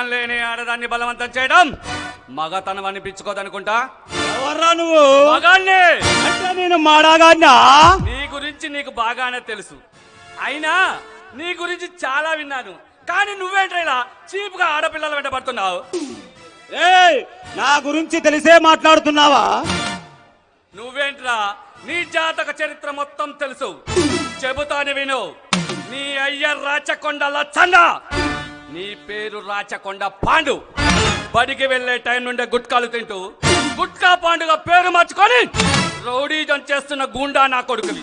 ఇష్టం లేని ఆడదాన్ని బలవంతం చేయడం మగతనం అనిపించుకోదనుకుంటా? ఎవర్రా నువ్వు? మగాన్ని! అంటే నేను మాడాగాడినా? నీ గురించి నీకు బాగానే తెలుసు. అయినా నీ గురించి చాలా విన్నాను. కానీ నువ్వేంట్రా ఇలా చీప్గా ఆడపిల్లల వెంట పడుతున్నావు. ఏయ్ నా గురించి తెలిసే మాట్లాడుతున్నావా? నువ్వేంట్రా? నీ జాతక చరిత్ర మొత్తం తెలుసు. చెబుతాను విను. నీ అయ్య రాచకొండ లచ్చన్న నీ పేరు రాచకొండ పాండు. బడికి వెళ్ళే టైం నుండే గుట్కాలు తింటూ గుట్కా పాండుగా పేరు మార్చుకొని రౌడీజం చేస్తున్న గూండా నా కొడుకువి.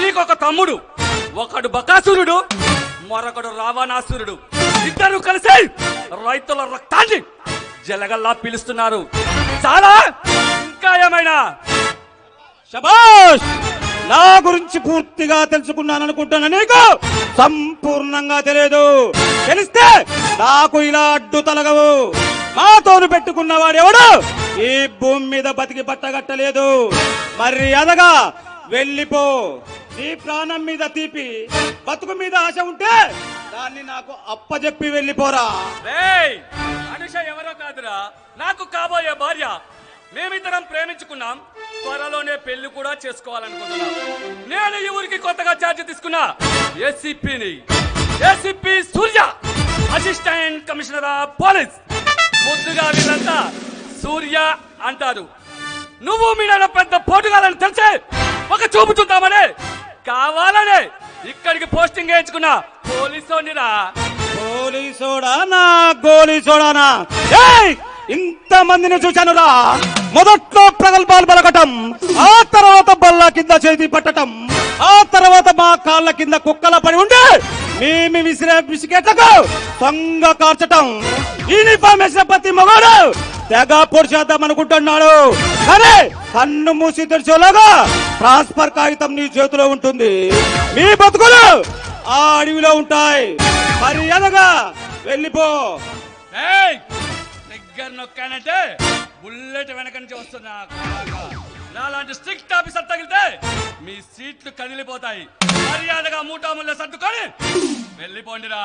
నీకొక తమ్ముడు ఒకడు బకాసురుడు మరొకడు రావణాసురుడు. ఇద్దరు కలిసి రైతుల రక్తాన్ని జలగల్లా పిలుస్తున్నారు. చాలా ఇంకా ఏమైనా? శబాష్ నా గురించి పూర్తిగా తెలుసుకున్నాను అనుకుంటున్నా నీకు. సంపూర్ణంగా తెలియదు తెలిస్తే నాకు ఇలా అడ్డు తలగవు. మాతోను పెట్టుకున్నవాడెవడు ఈ భూమి మీద బతికి పట్టగట్టలేదు అదగా వెళ్ళిపో. నీ ప్రాణం మీద తీపి. బతుకు మీద ఆశ ఉంటే దాన్ని నాకు అప్పజెప్పి వెళ్ళిపోరా. రేయ్ అనుష ఎవరో కాదురా. నాకు కాబోయే భార్య. మేమిద్దరం ప్రేమించుకున్నాం. త్వరలోనే పెళ్ళి కూడా చేసుకోవాలనుకుంటున్నాను నేను ఈ ఊరికి కొత్తగా ఛార్జ్ తీసుకున్నా. ఏసీపీని ACP Surya! Assistant commissioner of police ముద్దుగా వీళ్ళంతా సూర్య అంటారు. నువ్వు మీ నాన్న పెద్ద పోటుగాలని తెలిసే ఒక చూపు చూద్దామని. కావాలనే. ఇక్కడికి పోస్టింగ్ వేయించుకున్నా. పోలీసోనిరా పోలీసోడా నా గోలీసోడానా? ఏయ్! ఇంత మందిని మొదట్లో ప్రగల్భాలు పలకటం ఆ తర్వాత బల్ల కింద చేతి పట్టటం ఆ తర్వాత మా కాళ్ళ కింద కుక్కల పడి ఉండే మేము విసిరే బిస్కెట్లకు సొంగ కార్చటం. యూనిఫామ్ వేసిన ప్రతి మగాడు తెగ పొడిచేద్దాం అనుకుంటున్నాడు కానీ కన్ను మూసి తెరిచేలాగా ట్రాన్స్ఫర్ కాగితం నీ చేతిలో ఉంటుంది. మీ బతుకులు ఆ అడవిలో ఉంటాయి. మర్యాదగా వెళ్ళిపో. ఏయ్! నొక్కానంటే బుల్లెట్ వెనక నుంచి వస్తున్నా. నాలాంటి స్ట్రిక్ట్ ఆఫీసర్ తగిలితే మీ సీట్లు కదిలిపోతాయి. మర్యాదగా మూటా సర్దుకొని వెళ్ళిపోండిరా.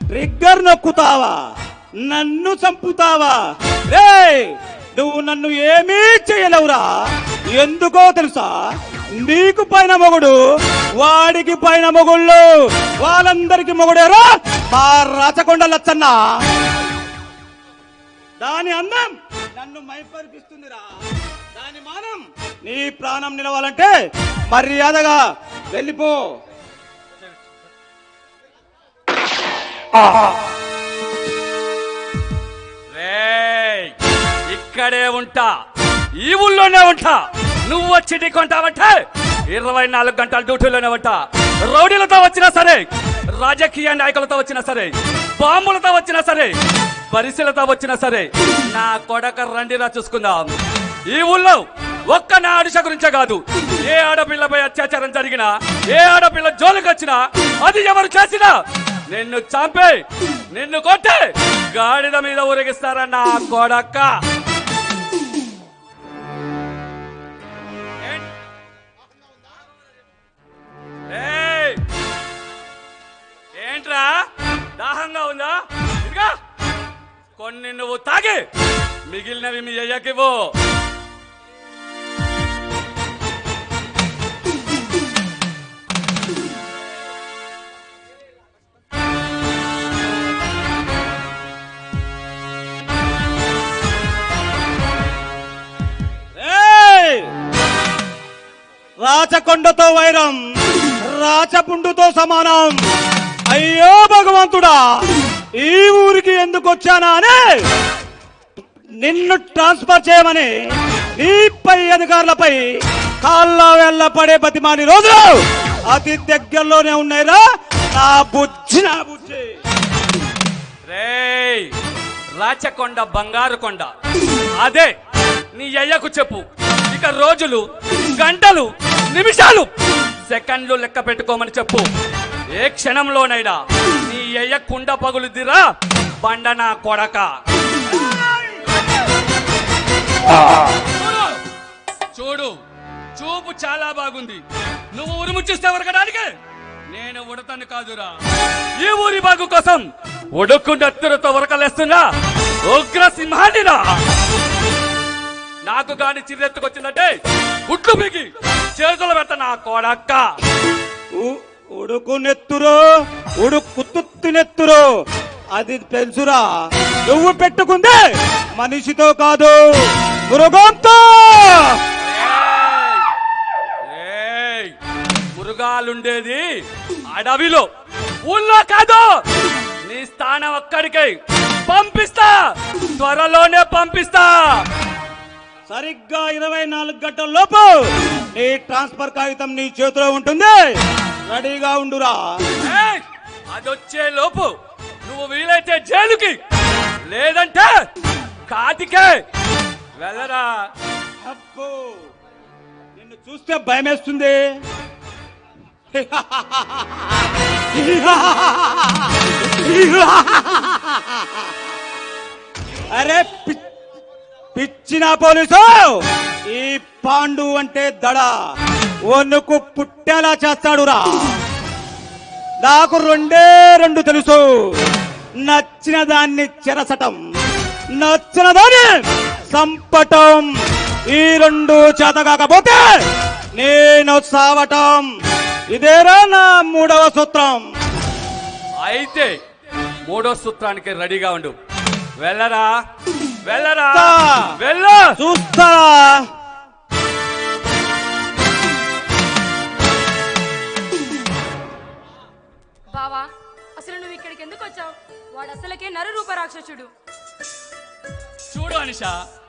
ట్రిగ్గర్ నొక్కుతావా? నన్ను చంపుతావా? రే నువ్వు నన్ను ఏమీ చేయలేవురా. ఎందుకో తెలుసా? నీకు పైన మొగుడు వాడికి పైన మొగుళ్ళు వాళ్ళందరికి మొగుడేరా? మా రాచకొండ లచ్చన్న. దాని అందం నన్ను మైపరిపిస్తుందిరా. దాని మానం నీ ప్రాణం నిలవాలంటే మర్యాదగా వెళ్ళిపో. ఇక్కడే ఉంటా. ఈ ఊళ్ళోనే ఉంటా. నువ్వు వచ్చి ఢీ కొంటావంటే? ఇరవై నాలుగు గంటల డ్యూటీలోనే ఉంటా. రౌడీలతో వచ్చినా సరే రాజకీయ నాయకులతో వచ్చినా సరే బాంబులతో వచ్చినా సరే పరిశీలతో వచ్చినా సరే నా కొడక రండిరా చూసుకుందాం. ఈ ఊళ్ళో ఒక్క నా ఆడిష గురించే కాదు. ఏ ఆడపిల్లపై అత్యాచారం జరిగినా ఏ ఆడపిల్ల జోలికి వచ్చినా అది ఎవరు చేసినా నిన్ను చంపే నిన్ను కొట్టే గాడిద మీద ఊరేగిస్తారా నా కొడక్క మిగిలినవి మీ అయ్యకివ్వు ఏయ్! రాచకొండతో వైరం రాచపుండుతో సమానం. అయ్యో భగవంతుడా ఈ ఊరికి ఎందుకు వచ్చానా అనే! నిన్ను ట్రాన్స్ఫర్ చేయమని నీపై అధికారులపై కాళ్ళ వెళ్ళ పడే బతిమాని రోజులు అతి దగ్గరలోనే ఉన్నాయిరా. నా బుజ్జి నా బుజ్జి. రేయ్ రాచకొండ బంగారు కొండ. అదే నీ అయ్యకు చెప్పు. ఇక రోజులు గంటలు నిమిషాలు సెకండ్లు లెక్క పెట్టుకోమని చెప్పు. ఏ క్షణంలోనైనా నీ అయ్య కుండ పగులుదిరా. బండ నా కొడక. చూడు, చూపు చాలా బాగుంది. నువ్వు ఉరుము చూస్తే ఉరకడానికి? నేను ఉడతను కాదురా. ఈ ఊరి బాగు కోసం ఉడుకు నెత్తులతో ఉరకలేస్తున్నా ఉగ్ర సింహానిరా నాకు గాని చిరెత్తుకొచ్చిందంటే గుడ్లు బిగి చేతులు పెట్ట నా కోడక్క. ఉడుకు నెత్తురు ఉడుకు తుత్తి నెత్తురు అది పెంచురా. నువ్వు పెట్టుకుందే మనిషితో కాదు. ఏయ్! మృగాలుండేది అడవిలో. ఊళ్ళో కాదు! నీ స్థానం ఒక్కడికి పంపిస్తా! త్వరలోనే పంపిస్తా! సరిగ్గా ఇరవై నాలుగు గంటల లోపు నీ ట్రాన్స్ఫర్ కాగితం నీ చేతిలో ఉంటుంది. రెడీగా ఉండురా! అదొచ్చే లోపు నువ్వు వీలైతే జైలుకి లేదంటే కాటికే వెళ్ళరా అప్పు నిన్ను చూస్తే భయమేస్తుంది. అరే పిచ్చిన పోలీసు ఈ పాండు అంటే దడ. వణుకు పుట్టేలా చేస్తాడురా. నాకు రెండే రెండు తెలుసు. నచ్చిన దాన్ని చెరసటం నచ్చిన దాన్ని సంపటం. ఈ రెండు చేత కాకపోతే నేను సావటం. ఇదేరా నా మూడవ సూత్రం. అయితే మూడో సూత్రానికి రెడీగా ఉండు. వెళ్ళరా? వెళ్ళరా. వెళ్ళు! చూస్తా. బావా అసలు నువ్వు ఇక్కడికి ఎందుకు వచ్చావు? వాడు అసలకే నరరూప రాక్షసుడు. చూడు అనిష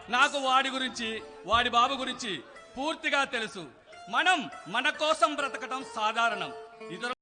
నాకు వాడి గురించి వాడి బాబు గురించి పూర్తిగా తెలుసు. మనం మన కోసం బ్రతకటం సాధారణం. ఇతరుల